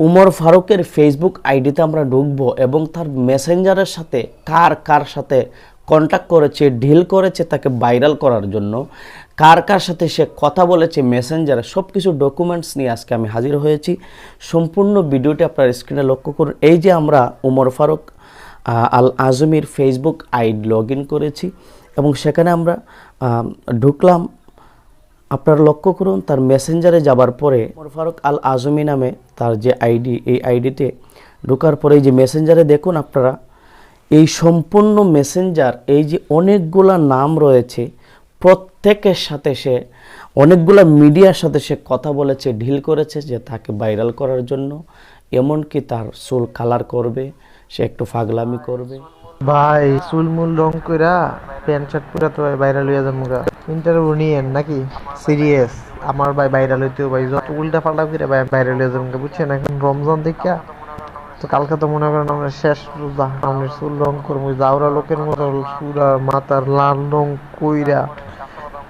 উমর ফারুকের ফেসবুক আইডিতে আমরা ঢুকবো এবং তার মেসেঞ্জারের সাথে কার কার সাথে কন্ট্যাক্ট করেছে ডিল করেছে তাকে ভাইরাল করার জন্য, কার কার সাথে সে কথা বলেছে মেসেঞ্জারে সব কিছু ডকুমেন্টস নিয়ে আজকে আমি হাজির হয়েছি। সম্পূর্ণ ভিডিওটি আপনার স্ক্রিনে লক্ষ্য করুন। এই যে আমরা Umar Faruk Al Azmir Facebook ID log in করেছি এবং সেখানে আমরা ঢুকলাম। আপনারা লক্ষ্য করুন, তার মেসেঞ্জারে যাবার পরে ওমর ফারুক আল আজমি নামে তার যে আইডি, এই আইডিতে ঢোকার পরে এই যে মেসেঞ্জারে দেখুন আপনারা, এই সম্পূর্ণ মেসেঞ্জার, এই যে অনেকগুলা নাম রয়েছে, প্রত্যেকের সাথে সে, অনেকগুলা মিডিয়ার সাথে সে কথা বলেছে, ঢিল করেছে যে তাকে ভাইরাল করার জন্য, এমনকি তার চুল কালার করবে, সে একটু ফাগলামি করবে। ভাই চুল মুল রং কইরা প্যান্ট শার্ট পুরা তো ভাইরাল হইয়া যাব গা। ইন্টারভিউ নিয়েন নাকি? সিরিয়াস আমার ভাই ভাইরাল হইতেও ভাই। যত উল্টা পাল্টা করে ভাই ভাইরাল হয়ে যাব গা বুঝছেন? এখন রমজান দেখা তো কালকে তো মনে করেন আমরা শেষ রোজা আমরা চুল রং করব। জাউরা লোকের মতো পুরা মাথার লাল রং কইরা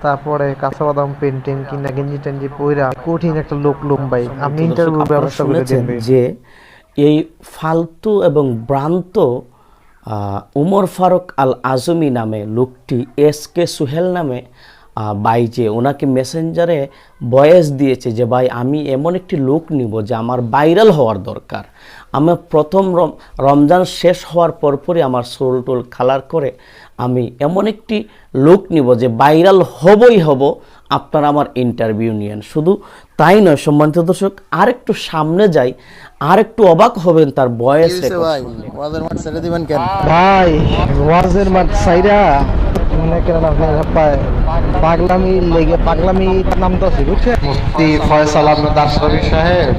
তারপরে কাঁচা বাদাম পেন্টিং কিনা গেঞ্জি টেঞ্জি পইরা কঠিন একটা লোক লোম ভাই। আপনি ইন্টারভিউ ব্যবস্থা করে দেন যে এই ফালতু এবং ভ্রান্ত উমর ফারুক আল আজমি নামে লোকটি এস কে সুহেল নামে ভাই যে ওনাকে মেসেঞ্জারে বয়েস দিয়েছে যে ভাই আমি এমন একটি লোক নিব যে আমার ভাইরাল হওয়ার দরকার। আমার প্রথম রমজান শেষ হওয়ার পরপরই আমার সোল টোল কালার করে আমি এমন একটি লোক নিব যে ভাইরাল হবই হব আপনারা আমার ইন্টারভিউ নিয়েন। শুধু তাই নয় সম্মানিত দর্শক আর একটু সামনে যাই আর একটু অবাক হবেন তার বয়স ভাই? ওয়াজের মাঠ ছেড়ে দিবেন কেন? ভাই ওয়াজের মাঠ সাইরা মনে করেন আপনার পায় পাগলামি লেগে, পাগলামি নাম তো আছে, বুঝছেন? মুফতি ফয়সাল আহমেদ আশরাফি সাহেব,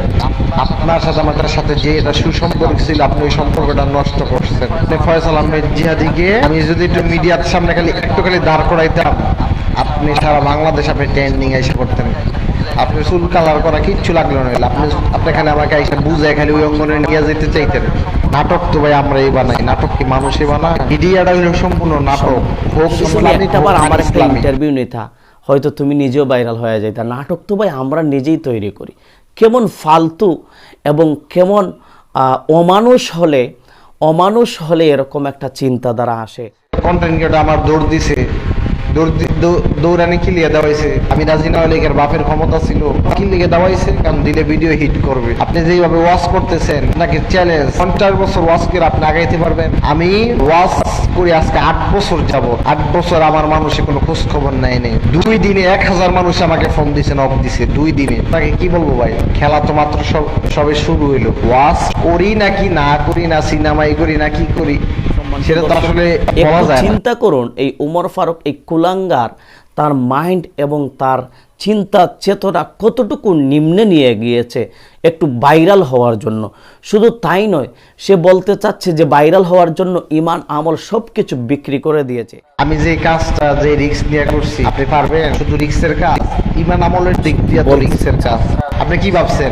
আপনার সাথে আমাদের সাথে যে এটা সুসম্পর্ক ছিল, আপনি ওই সম্পর্কটা নষ্ট করছেন। ফয়সাল আহমেদ গিয়ে, আমি যদি একটু মিডিয়ার সামনে খালি একটু খালি দাঁড় করাইতাম, আপনি সারা বাংলাদেশ আপনি ট্রেন্ডিং এসে করতেন আপনি চুল কালার করা কিচ্ছু লাগল না। আপনি আপনি খালি আমাকে এসে বুঝে খালি ওই অঙ্গনে নিয়ে যেতে চাইতেন। নাটক তো ভাই আমরা এই বানাই। নাটক কি মানুষই বানায়? মিডিয়াটা হলো সম্পূর্ণ নাটক। হোক আবার আমার একটা ইন্টারভিউ নিতা হয়তো তুমি নিজেও ভাইরাল হয়ে যাইতা। নাটক তো ভাই আমরা নিজেই তৈরি করি। কেমন ফালতু এবং কেমন আহ, অমানুষ হলে অমানুষ হলে এরকম একটা চিন্তাধারা আসে। কন্টেন্ট ক্রিয়েটর আমার দৌড় দিছে। দৌড়ানি কি লিয়ে দেওয়াইছে। আমি বাপের ক্ষমতা ছিল। কি লিগে দেওয়াইছে, কারণ দিলে ভিডিও হিট করবে। আপনি যেভাবে ওয়াচ করতেছেন নাকি চ্যালেঞ্জ পঞ্চাশ বছর ওয়াচ করে আপনি আগাইতে পারবেন। আমি করে আজকে আট বছর যাব আট বছর আমার কোনো খোঁজ খবর নেয় নেই দুই দিনে এক হাজার মানুষ আমাকে ফোন দিছে নক দিছে, দুই দিনে। তাকে কি বলব ভাই? খেলা তো মাত্র সব শুরু হইল। ওয়াচ করি নাকি না করি না সিনেমাই করি না কি করি? সেটা তো আসলে বলা একটু যায় চিন্তা করুন এই উমর ফারুক এই কুলাঙ্গার তার মাইন্ড এবং তার চিন্তা চেতনা কতটুকু নিম্নে নিয়ে গিয়েছে একটু ভাইরাল হওয়ার জন্য। শুধু তাই নয় সে বলতে চাচ্ছে যে ভাইরাল হওয়ার জন্য ইমান আমল সব কিছু বিক্রি করে দিয়েছে। আমি যে কাজটা যে রিক্স নিয়ে করছি আপনি পারবেন? শুধু রিক্সের কাজ। ইমান আমলের দিক দিয়ে রিক্সের কাজ। আপনি কি ভাবছেন?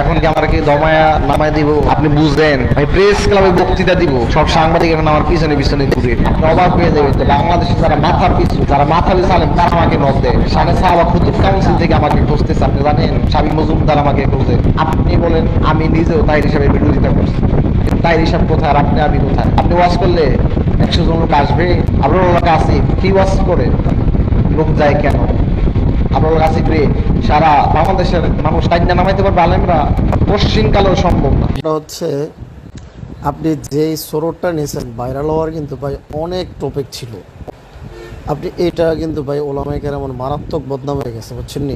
এখন কি আমার কি দমায়া নামায় দিব? আপনি বুঝলেন, আমি প্রেস ক্লাবে বক্তৃতা দিব। সব সাংবাদিক এখন আমার পিছনে পিছনে ঘুরে। অবাক হয়ে যাবেন যে বাংলাদেশে যারা মাথা পিছু, যারা মাথা পিছু আলেন তারা আমাকে নক দেয়। সাড়ে সাহাবা খুতুব কাউন্সিল থেকে আমাকে খুঁজতেছে, আপনি জানেন, স্বামী মজুমদার আমাকে খুঁজে। আপনি বলেন, আমি নিজেও তাই হিসাবে বিরোধিতা করছি। তাই হিসাব কোথায় আর আপনি, আমি কোথায়? আপনি ওয়াশ করলে একশো জন লোক আসবে আপনার লোক আসি কি ওয়াশ করে? লোক যায় কেন? আপনার কাছে আসি সারা বাংলাদেশের মানুষ টাইনা নামাইতে পারবে, আলেমরা পশ্চিমকালেও সম্ভব না। এটা হচ্ছে, আপনি যেই সরোটটা নিয়েছেন ভাইরাল হওয়ার কিন্তু ভাই অনেক টপিক ছিল। আপনি এটা কিন্তু ভাই ওলামাইকার এমন মারাত্মক বদনাম হয়ে গেছে, বুঝছেন নি?